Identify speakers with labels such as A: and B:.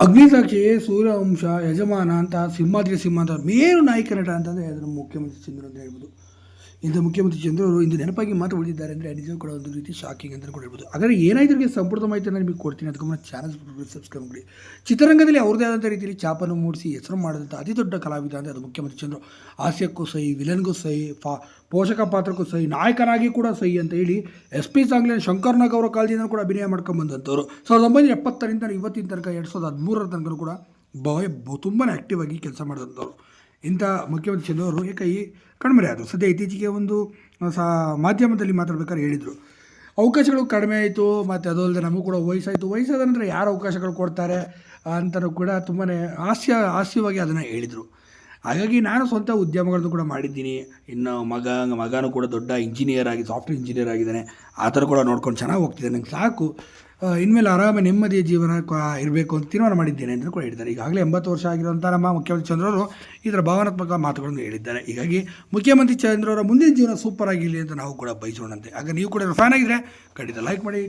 A: ಅಗ್ನಿಸಾಕ್ಷಿ ಸೂರ್ಯವಂಶ ಯಜಮಾನ ಅಂತ ಸಿಂಹಾದ್ರಿ ಸಿಂಹ ಅಂತ ಮೇರು ನಾಯಕ ನಟ ಅಂತಂದರೆ ಅದನ್ನು ಮುಖ್ಯಮಂತ್ರಿ ಚಂದ್ರ ಅಂತ ಹೇಳ್ಬೋದು. ಇಂಥ ಮುಖ್ಯಮಂತ್ರಿ ಚಂದ್ರ ಅವರು ಇಂದು ನೆನಪಾಗಿ ಮಾತು ಉಳಿದಿದ್ದಾರೆ ಅಂದರೆ ನಿಜವೂ ಕೂಡ ಒಂದು ರೀತಿ ಶಾಕಿಂಗ್ ಅಂತ ಕೂಡ ಹೇಳ್ಬೋದು ಆದರೆ ಏನಾದ್ರಿಗೆ ಸಂಪೂರ್ಣ ಮಾಹಿತಿಯನ್ನು ನಿಮಗೆ ಕೊಡ್ತೀನಿ. ಅದಕ್ಕೆ ಚಾನಲ್ ಸಬ್ಸ್ಕ್ರೈಬ್ ಮಾಡಿ. ಚಿತ್ರರಂಗದಲ್ಲಿ ಅವ್ರದ್ದೇ ಆದಂಥ ರೀತಿಯಲ್ಲಿ ಚಾಪನ್ನು ಮೂಡಿಸಿ ಹೆಸರು ಮಾಡಿದಂಥ ಅತಿ ದೊಡ್ಡ ಕಲಾವಿದ ಅಂದರೆ ಅದು ಮುಖ್ಯಮಂತ್ರಿ ಚಂದ್ರ. ಹಾಸ್ಯಕ್ಕೂ ಸಹಿ, ವಿಲನ್ಗೂ ಸಹಿ, ಫಾ ಪೋಷಕ ಪಾತ್ರಕ್ಕೂ ಸಹಿ, ನಾಯಕನಾಗಿ ಕೂಡ ಸಹಿ ಅಂತ ಹೇಳಿ ಎಸ್ ಪಿ ಸಾಂಗ್ಲಿನ ಶಂಕರ್ನಾಗ್ ಅವರ ಕಾಲದಿಂದ ಕೂಡ ಅಭಿನಯ ಮಾಡ್ಕೊಂಡು ಬಂದಂಥವ್ರು ಸಾವಿರದ ಒಂಬೈನೂರ ಎಪ್ಪತ್ತರಿಂದ ಇವತ್ತಿನ ತನಕ ಎರಡು ಸಾವಿರದ ಹದಿಮೂರರ ತನಕ ಕೂಡ ಬಹಳ ತುಂಬಾ ಆ್ಯಕ್ಟಿವ್ ಆಗಿ ಕೆಲಸ ಮಾಡಿದಂಥವ್ರು ಇಂಥ ಮುಖ್ಯಮಂತ್ರಿ ಚಂದ್ರವರು ಕಣ್ಮರೆ ಆದರು. ಸದ್ಯ ಇತ್ತೀಚೆಗೆ ಒಂದು ಸಹ ಮಾಧ್ಯಮದಲ್ಲಿ ಮಾತಾಡ್ಬೇಕಾದ್ರೆ ಹೇಳಿದರು. ಅವಕಾಶಗಳು ಕಡಿಮೆ ಆಯಿತು, ಮತ್ತು ಅದು ಅಲ್ಲದೆ ನಮಗೂ ಕೂಡ ವಯಸ್ಸಾಯಿತು. ವಯಸ್ಸಾದ ನಂತರ ಯಾರು ಅವಕಾಶಗಳು ಕೊಡ್ತಾರೆ ಅಂತಲೂ ಕೂಡ ತುಂಬಾ ಹಾಸ್ಯ, ಹಾಸ್ಯವಾಗಿ ಅದನ್ನು ಹೇಳಿದರು. ಹಾಗಾಗಿ ನಾನು ಸ್ವಂತ ಉದ್ಯಮಗಳನ್ನು ಕೂಡ ಮಾಡಿದ್ದೀನಿ. ಇನ್ನು ಮಗ, ಮಗನೂ ಕೂಡ ದೊಡ್ಡ ಇಂಜಿನಿಯರ್ ಆಗಿ ಸಾಫ್ಟ್ವೇರ್ ಇಂಜಿನಿಯರ್ ಆಗಿದ್ದಾನೆ. ಆ ಥರ ಕೂಡ ನೋಡ್ಕೊಂಡು ಚೆನ್ನಾಗಿ ಹೋಗ್ತಿದೆ ನಂಗೆ ಸಾಕು. ಇನ್ಮೇಲೆ ಆರಾಮ ನೆಮ್ಮದಿಯ ಜೀವನ ಇರಬೇಕು ಅಂತ ತೀರ್ಮಾನ ಮಾಡಿದ್ದೇನೆ ಅಂತ ಕೂಡ ಹೇಳಿದ್ದಾರೆ. ಈಗಾಗಲೇ ಎಂಬತ್ತು ವರ್ಷ ಆಗಿರುವಂಥ ನಮ್ಮ ಮುಖ್ಯಮಂತ್ರಿ ಚಂದ್ರವರು ಇದರ ಭಾವನಾತ್ಮಕ ಮಾತುಗಳನ್ನು ಹೇಳಿದ್ದಾರೆ. ಹೀಗಾಗಿ ಮುಖ್ಯಮಂತ್ರಿ ಚಂದ್ರವರ ಮುಂದಿನ ಜೀವನ ಸೂಪರ್ ಆಗಿರಲಿ ಅಂತ ನಾವು ಕೂಡ ಬಯಸೋಣಂತೆ. ಆಗ ನೀವು ಕೂಡ ಫ್ಯಾನ್ ಆಗಿದ್ರೆ ಖಂಡಿತ ಲೈಕ್ ಮಾಡಿ.